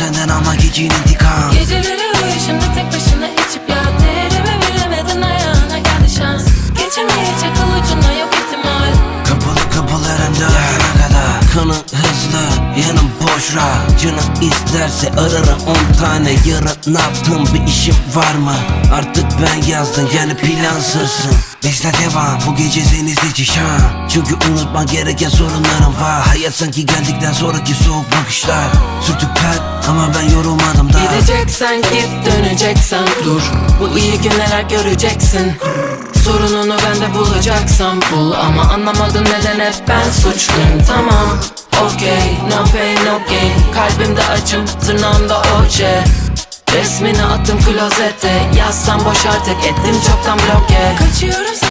senden almak için intikam. Geceleri uyuşumda tek başına içip ya Değerimi bilemedin ayağına geldi şans. Geçemeyecek al ucuna yok ihtimal. Kapalı kapılarında yarına kadar. Kanın hızlı yanım boş rahat Canım isterse ararım on tane Yarın. Ne yaptım bir işim var mı? Artık ben yazdım yani plansızsın. Bizle devam bu gece seni seçişan Çünkü unutma gereken sorunlarım var. Hayat sanki geldikten sonraki soğuk bakışlar Sürtüp kalp ama ben yorulmadım daha Gideceksen git döneceksen dur. Bu iyi günler göreceksin. Sorununu bende bulacaksan bul. Ama anlamadım neden hep ben suçluyum. Tamam okey. No pain no gain. Kalbimde acım tırnağımda oje Resmini attım klozete. Yazsam boş artık ettim çoktan bloke. Kaçıyorum